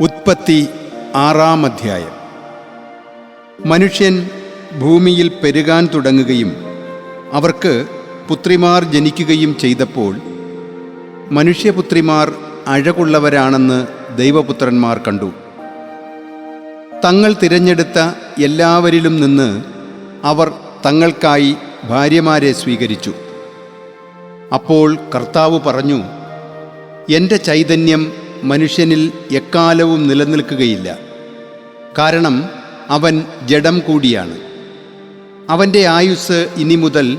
ഉത്പത്തി ആറാം അധ്യായം. മനുഷ്യൻ ഭൂമിയിൽ പെരുകാൻ തുടങ്ങുകയും അവർക്ക് പുത്രിമാർ ജനിക്കുകയും ചെയ്തപ്പോൾ മനുഷ്യപുത്രിമാർ അഴകുള്ളവരാണെന്ന് ദൈവപുത്രന്മാർ കണ്ടു. തങ്ങൾ തിരഞ്ഞെടുത്ത എല്ലാവരിലും നിന്ന് അവർ തങ്ങൾക്കായി ഭാര്യമാരെ സ്വീകരിച്ചു. അപ്പോൾ കർത്താവ് പറഞ്ഞു എന്റെ ചൈതന്യം മനുഷ്യനിൽ എക്കാലവും നിലനിൽക്കുകയില്ല. കാരണം അവൻ ജഡം കൂടിയാണ്. അവന്റെ ആയുസ് ഇനി മുതൽ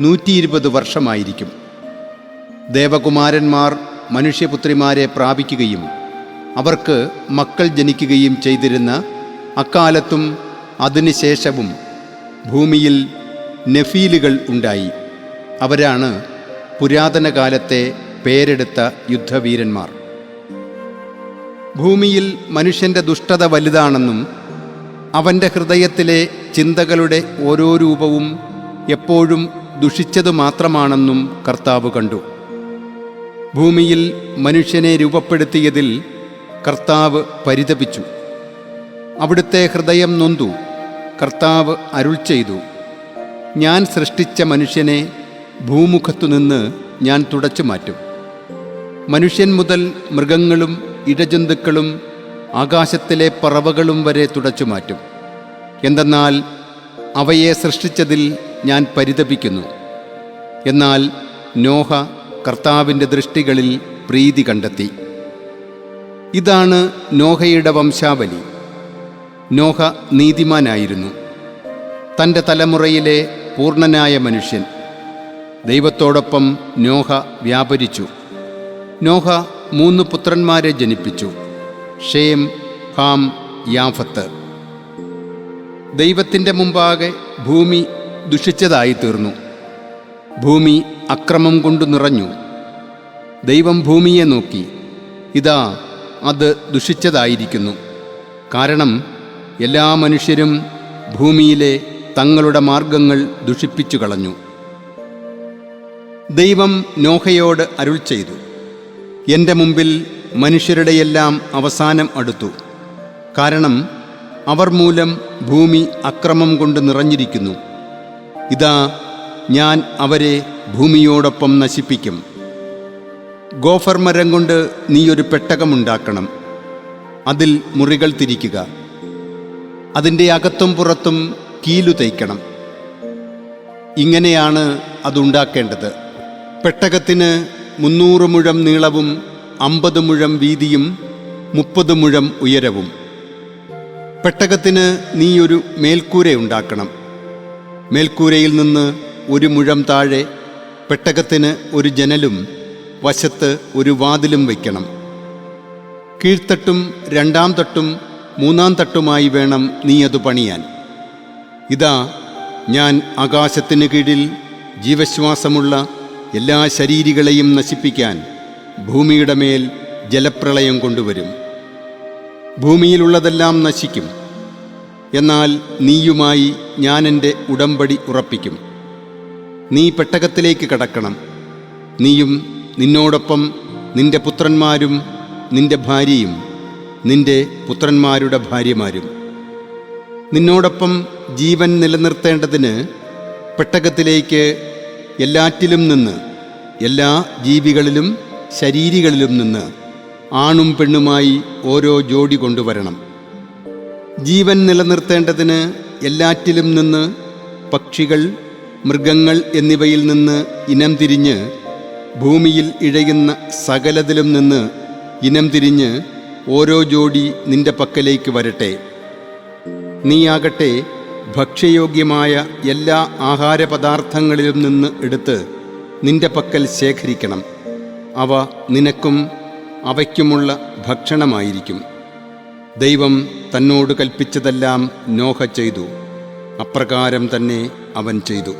നൂറ്റി ഇരുപത് വർഷമായിരിക്കും. ദേവകുമാരന്മാർ മനുഷ്യപുത്രിമാരെ പ്രാപിക്കുകയും അവർക്ക് മക്കൾ ജനിക്കുകയും ചെയ്തിരുന്ന അക്കാലത്തും അതിനുശേഷവും ഭൂമിയിൽ നെഫീലുകൾ ഉണ്ടായി. അവരാണ് പുരാതന കാലത്തെ പേരെടുത്ത യുദ്ധവീരന്മാർ. ഭൂമിയിൽ മനുഷ്യന്റെ ദുഷ്ടത വലുതാണെന്നും അവന്റെ ഹൃദയത്തിലെ ചിന്തകളുടെ ഓരോ രൂപവും എപ്പോഴും ദുഷിച്ചത് മാത്രമാണെന്നും കർത്താവ് കണ്ടു. ഭൂമിയിൽ മനുഷ്യനെ രൂപപ്പെടുത്തിയതിൽ കർത്താവ് പരിതപിച്ചു. അവിടുത്തെ ഹൃദയം നൊന്തു. കർത്താവ് അരുൾ ചെയ്തു. ഞാൻ സൃഷ്ടിച്ച മനുഷ്യനെ ഭൂമുഖത്തുനിന്ന് ഞാൻ തുടച്ചു മാറ്റും. മനുഷ്യൻ മുതൽ മൃഗങ്ങളും ഇഴജന്തുക്കളും ആകാശത്തിലെ പറവകളും വരെ തുടച്ചു മാറ്റും. എന്തെന്നാൽ അവയെ സൃഷ്ടിച്ചതിൽ ഞാൻ പരിതപിക്കുന്നു. എന്നാൽ നോഹ കർത്താവിന്റെ ദൃഷ്ടികളിൽ പ്രീതി കണ്ടെത്തി. ഇതാണ് നോഹയുടെ വംശാവലി. നോഹ നീതിമാനായിരുന്നു. തന്റെ തലമുറയിലെ പൂർണനായ മനുഷ്യൻ. ദൈവത്തോടൊപ്പം നോഹ വ്യാപരിച്ചു. നോഹ മൂന്ന് പുത്രന്മാരെ ജനിപ്പിച്ചു. Shem Ham Japheth. ദൈവത്തിന്റെ മുമ്പാകെ ഭൂമി ദുഷിച്ചതായി തീർന്നു ഭൂമി അക്രമം കൊണ്ട് നിറഞ്ഞു. ദൈവം ഭൂമിയെ നോക്കി ഇതാ അത് ദുഷിച്ചതായിരിക്കുന്നു. കാരണം എല്ലാ മനുഷ്യരും ഭൂമിയിലെ തങ്ങളുടെ മാർഗങ്ങൾ ദുഷിപ്പിച്ചു കളഞ്ഞു. ദൈവം നോഹയോട് അരുൾ ചെയ്തു എന്റെ മുമ്പിൽ മനുഷ്യരുടെയെല്ലാം അവസാനം അടുത്തു. കാരണം അവർ മൂലം ഭൂമി അക്രമം കൊണ്ട് നിറഞ്ഞിരിക്കുന്നു. ഇതാ ഞാൻ അവരെ ഭൂമിയോടൊപ്പം നശിപ്പിക്കും. ഗോഫർ മരം കൊണ്ട് നീയൊരു പെട്ടകമുണ്ടാക്കണം അതിൽ മുറികൾ തിരിക്കുക. അതിന്റെ അകത്തും പുറത്തും കീലു തയ്ക്കണം ഇങ്ങനെയാണ് അതുണ്ടാക്കേണ്ടത് പെട്ടകത്തിന് മുന്നൂറ് മുഴം നീളവും അമ്പത് മുഴം വീതിയും മുപ്പത് മുഴം ഉയരവും. പെട്ടകത്തിന് നീ ഒരു മേൽക്കൂരയുണ്ടാക്കണം മേൽക്കൂരയിൽ നിന്ന് ഒരു മുഴം താഴെ പെട്ടകത്തിന് ഒരു ജനലും വശത്ത് ഒരു വാതിലും വയ്ക്കണം കീഴ്ത്തട്ടും രണ്ടാം തട്ടും മൂന്നാം തട്ടുമായി വേണം നീ അത് പണിയാൻ. ഇതാ ഞാൻ ആകാശത്തിന് കീഴിൽ ജീവശ്വാസമുള്ള എല്ലാ ശരീരികളെയും നശിപ്പിക്കാൻ ഭൂമിയുടെ മേൽ ജലപ്രളയം കൊണ്ടുവരും. ഭൂമിയിലുള്ളതെല്ലാം നശിക്കും. എന്നാൽ നീയുമായി ഞാൻ എന്റെ ഉടമ്പടി ഉറപ്പിക്കും. നീ പെട്ടകത്തിലേക്ക് കടക്കണം. നീയും നിന്നോടൊപ്പം നിന്റെ പുത്രന്മാരും നിന്റെ ഭാര്യയും നിന്റെ പുത്രന്മാരുടെ ഭാര്യമാരും. നിന്നോടൊപ്പം ജീവൻ നിലനിർത്തേണ്ടതിന് പെട്ടകത്തിലേക്ക് എല്ലാറ്റിലും നിന്ന് എല്ലാ ജീവികളിലും ശരീരികളിലും നിന്ന് ആണും പെണ്ണുമായി ഓരോ ജോഡി കൊണ്ടുവരണം. ജീവൻ നിലനിർത്തേണ്ടതിന് എല്ലാറ്റിലും നിന്ന് പക്ഷികൾ മൃഗങ്ങൾ എന്നിവയിൽ നിന്ന് ഇനം തിരിഞ്ഞ് ഭൂമിയിൽ ഇഴയുന്ന സകലതിലും നിന്ന് ഇനം തിരിഞ്ഞ് ഓരോ ജോഡി നിന്റെ പക്കലേക്ക് വരട്ടെ. നീയാകട്ടെ ഭക്ഷ്യയോഗ്യമായ എല്ലാ ആഹാരപദാർത്ഥങ്ങളിൽ നിന്ന് എടുത്ത് നിന്റെ പക്കൽ ശേഖരിക്കണം. അവ നിനക്കും അവയ്ക്കുമുള്ള ഭക്ഷണമായിരിക്കും. ദൈവം തന്നോട് കൽപ്പിച്ചതെല്ലാം നോഹ ചെയ്തു. അപ്രകാരം തന്നെ അവൻ ചെയ്തു.